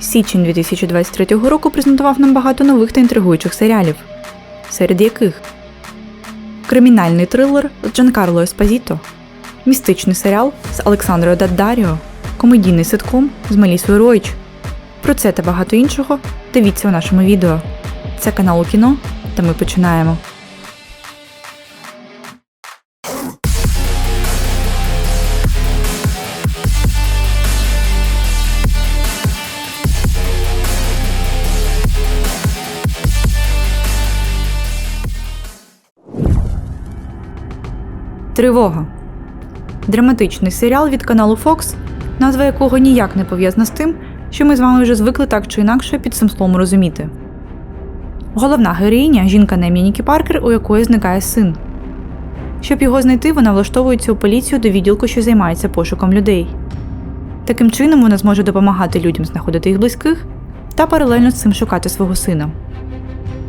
Січень 2023 року презентував нам багато нових та інтригуючих серіалів, серед яких кримінальний трилер з Джанкарло Еспозіто, містичний серіал з Олександрою Даддаріо, комедійний ситком з Мелісою Ройч. Про це та багато іншого дивіться у нашому відео. Це канал у кіно, та ми починаємо. Тривога. Драматичний серіал від каналу Fox, назва якого ніяк не пов'язана з тим, що ми з вами вже звикли так чи інакше під цим словом розуміти. Головна героїня жінка на ім'я Нікі Паркер, у якої зникає син. Щоб його знайти, вона влаштовується у поліцію до відділку, що займається пошуком людей. Таким чином вона зможе допомагати людям знаходити їх близьких та паралельно з цим шукати свого сина.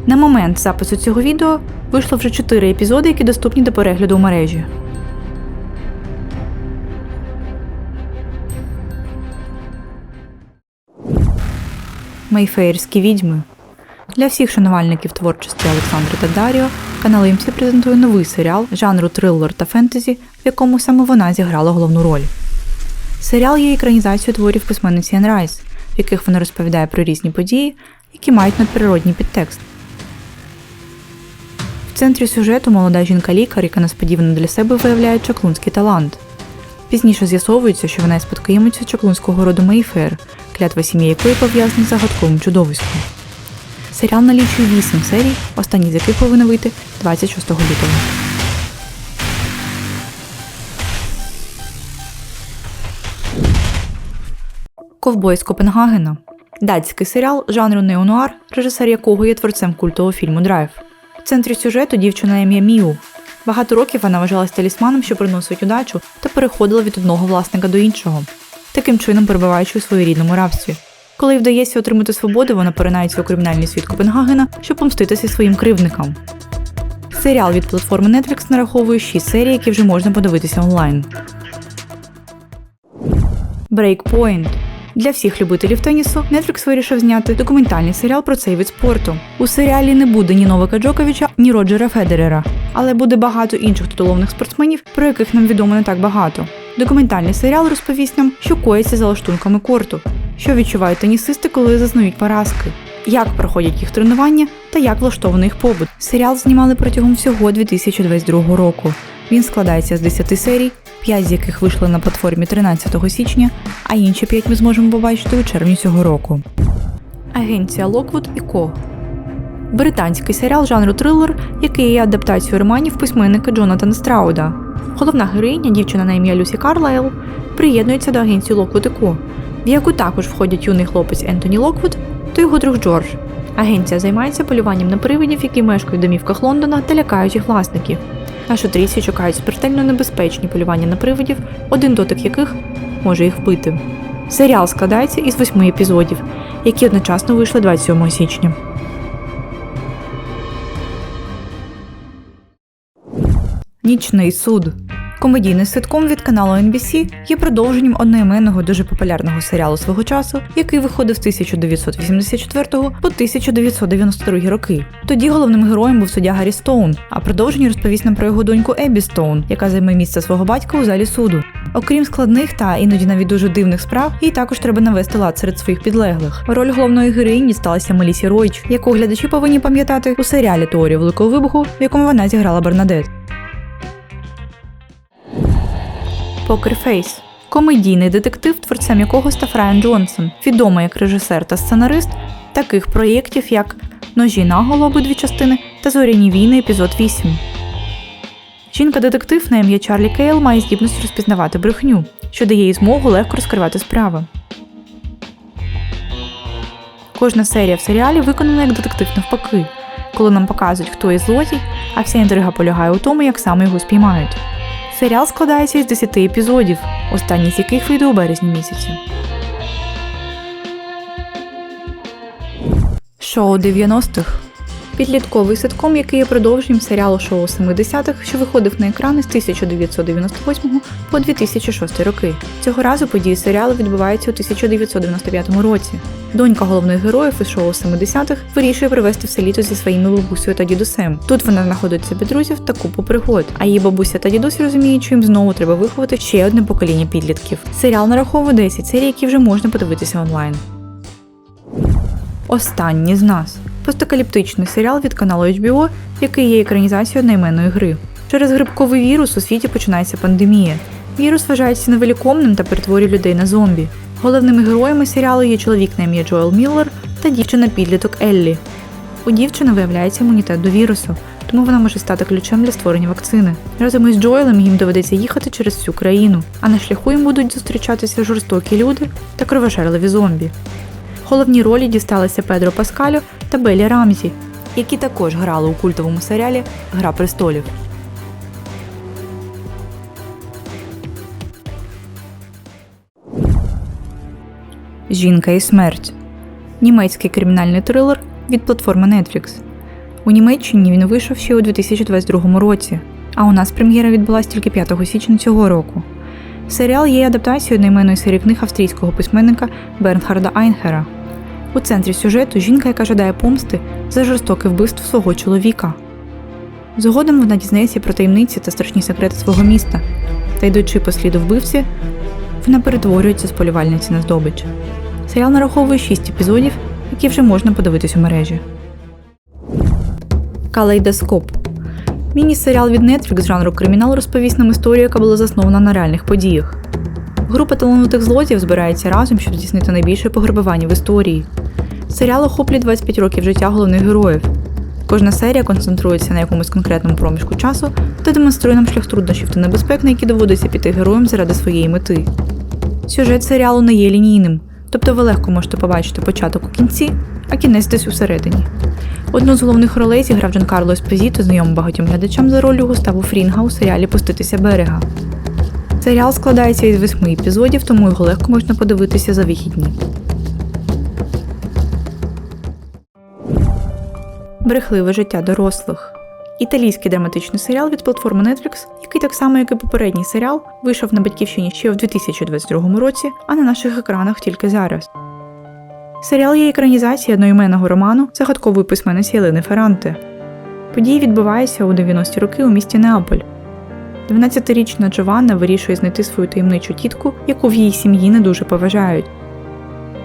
На момент запису цього відео вийшло вже 4 епізоди, які доступні до перегляду у мережі. Мейфеєрські відьми. Для всіх шанувальників творчості Олександра та Даріо канал AMC презентує новий серіал жанру трилер та фентезі, в якому саме вона зіграла головну роль. Серіал є екранізацією творів письменниці Ен Райс, в яких вона розповідає про різні події, які мають надприродній підтекст. В центрі сюжету молода жінка-лікар, яка несподівано для себе виявляє чаклунський талант. Пізніше з'ясовується, що вона є спадкоємиця чаклунського роду Мейфер, клятва сім'ї якої пов'язана з загадковим чудовиськом. Серіал налічує 8 серій, останні з яких повинні вийти 26 лютого. Ковбой з Копенгагена. Датський серіал жанру неонуар, режисер якого є творцем культового фільму Драйв. В центрі сюжету дівчина ім'я Міу. Багато років вона вважалась талісманом, що приносить удачу, та переходила від одного власника до іншого, таким чином перебуваючи у своєрідному рабстві. Коли їй вдається отримати свободу, вона поринається у кримінальний світ Копенгагена, щоб помститися своїм кривдникам. Серіал від платформи Netflix нараховує 6 серій, які вже можна подивитися онлайн. Breakpoint. Для всіх любителів тенісу Netflix вирішив зняти документальний серіал про цей вид спорту. У серіалі не буде ні Новака Джоковича, ні Роджера Федерера, але буде багато інших титулованих спортсменів, про яких нам відомо не так багато. Документальний серіал розповість нам, що коїться за лаштунками корту, що відчувають тенісисти, коли зазнають поразки, як проходять їх тренування та як влаштований їх побут. Серіал знімали протягом всього 2022 року. Він складається з 10 серій, 5 з яких вийшли на платформі 13 січня, а інші 5 ми зможемо побачити у червні цього року. Агенція Локвуд і Ко. Британський серіал жанру трилер, який є адаптацією романів письменника Джонатана Страуда. Головна героїня, дівчина на ім'я Люсі Карлайл, приєднується до агенції Локвуд і Ко, в яку також входять юний хлопець Ентоні Локвуд та його друг Джордж. Агенція займається полюванням на привидів, які мешкають в домівках Лондона та лякають їх власників. Наші трійці чекають смертельно небезпечні полювання на привидів, один дотик яких може їх вбити. Серіал складається із восьми епізодів, які одночасно вийшли 27 січня. Нічний суд. Комедійний ситком від каналу NBC є продовженням одноіменного дуже популярного серіалу свого часу, який виходив з 1984 по 1992 роки. Тоді головним героєм був суддя Гаррі Стоун, а продовження розповість нам про його доньку Еббі Стоун, яка займе місце свого батька у залі суду. Окрім складних та іноді навіть дуже дивних справ, їй також треба навести лад серед своїх підлеглих. Роль головної героїні сталася Мелісі Ройч, яку глядачі повинні пам'ятати у серіалі Теорія Великого Вибуху, в якому вона зіграла Бернадет. Покерфейс. Комедійний детектив, творцем якого став Райан Джонсон, відомий як режисер та сценарист таких проєктів, як Ножі наголо обидві частини та Зоряні війни, епізод 8. Жінка-детектив на ім'я Чарлі Кейл має здібність розпізнавати брехню, що дає їй змогу легко розкривати справи. Кожна серія в серіалі виконана як детектив навпаки, коли нам показують, хто є злодій, а вся інтрига полягає у тому, як саме його спіймають. Серіал складається із 10 епізодів, останній з яких вийде у березні місяці. Шоу 90-х. Підлітковий ситком, який є продовженням серіалу шоу 70-х, що виходив на екрани з 1998 по 2006 роки. Цього разу події серіалу відбуваються у 1995 році. Донька головних героїв із шоу 70-х вирішує провести все літо зі своїми бабусею та дідусем. Тут вона знаходить собі друзів та купу пригод. А її бабуся та дідусь розуміють, що їм знову треба виховати ще одне покоління підлітків. Серіал нараховує 10 серій, які вже можна подивитися онлайн. Останні з нас постакаліптичний серіал від каналу HBO, який є екранізацією одноіменної гри. Через грибковий вірус у світі починається пандемія. Вірус вважається невеликомним та перетворює людей на зомбі. Головними героями серіалу є чоловік на ім'я Джоел Міллер та дівчина-підліток Еллі. У дівчини виявляється імунітет до вірусу, тому вона може стати ключем для створення вакцини. Разом із Джоелем їм доведеться їхати через всю країну, а на шляху їм будуть зустрічатися жорстокі люди та кровожерливі зомбі. Головні ролі дісталися Педро Паскалю та Белі Рамзі, які також грали у культовому серіалі Гра престолів. Жінка і смерть. Німецький кримінальний трилер від платформи Netflix. У Німеччині він вийшов ще у 2022 році, а у нас прем'єра відбулась тільки 5 січня цього року. Серіал є адаптацією одноіменної серії книг австрійського письменника Бернхарда Айнхера. У центрі сюжету жінка, яка жадає помсти за жорстоке вбивство свого чоловіка. Згодом вона дізнається про таємниці та страшні секрети свого міста, та йдучи по сліду вбивці, вона перетворюється з полювальниці на здобич. Серіал нараховує 6 епізодів, які вже можна подивитись у мережі. Калейдоскоп. Міні-серіал від Netflix жанру кримінал розповість нам історію, яка була заснована на реальних подіях. Група талановитих злодіїв збирається разом, щоб здійснити найбільше пограбування в історії. Серіал охоплює 25 років життя головних героїв. Кожна серія концентрується на якомусь конкретному проміжку часу та демонструє нам шлях труднощів та небезпек, на які доводиться піти героям заради своєї мети. Сюжет серіалу не є лінійним, тобто ви легко можете побачити початок у кінці, а кінець десь усередині. Одну з головних ролей зіграв Джан Карло Еспозіто, знайомий багатьом глядачам за ролью Густаву Фрінга у серіалі Пуститися берега. Серіал складається із восьми епізодів, тому його легко можна подивитися за вихідні. Брехливе життя дорослих. Італійський драматичний серіал від платформи Netflix, який так само, як і попередній серіал, вийшов на батьківщині ще в 2022 році, а на наших екранах тільки зараз. Серіал є екранізацією одноіменного роману загадкової письменниці Єлени Ферранте. Події відбуваються у 90-ті роки у місті Неаполь. 12-річна Джованна вирішує знайти свою таємничу тітку, яку в її сім'ї не дуже поважають.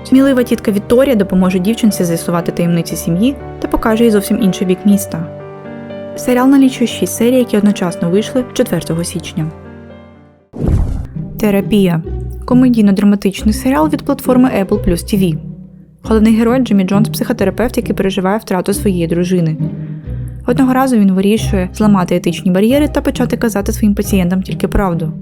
Смілива тітка Вікторія допоможе дівчинці з'ясувати таємниці сім'ї та покаже їй зовсім інший бік міста. Серіал налічує 6 серій, які одночасно вийшли 4 січня. Терапія комедійно-драматичний серіал від платформи Apple TV. Головний герой Джиммі Джонс психотерапевт, який переживає втрату своєї дружини. Одного разу він вирішує зламати етичні бар'єри та почати казати своїм пацієнтам тільки правду.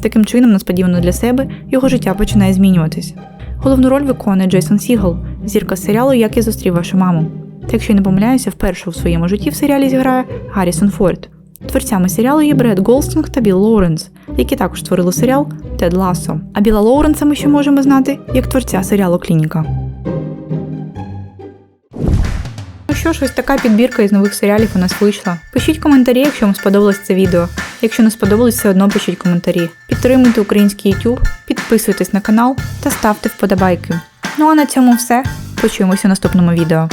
Таким чином, несподівано для себе, його життя починає змінюватись. Головну роль виконує Джейсон Сігал, зірка з серіалу Як я зустрів вашу маму. Та якщо я не помиляюся, вперше у своєму житті в серіалі зіграє Гаррісон Форд. Творцями серіалу є Бред Голстінг та Білл Лоуренс, які також створили серіал Тед Лассо. А Біла Лоуренса ми ще можемо знати як творця серіалу Клініка. Що ж, ось така підбірка із нових серіалів у нас вийшла. Пишіть коментарі, якщо вам сподобалось це відео. Якщо не сподобалось, все одно пишіть коментарі. Підтримуйте український YouTube, підписуйтесь на канал та ставте вподобайки. Ну а на цьому все. Почуємося у наступному відео.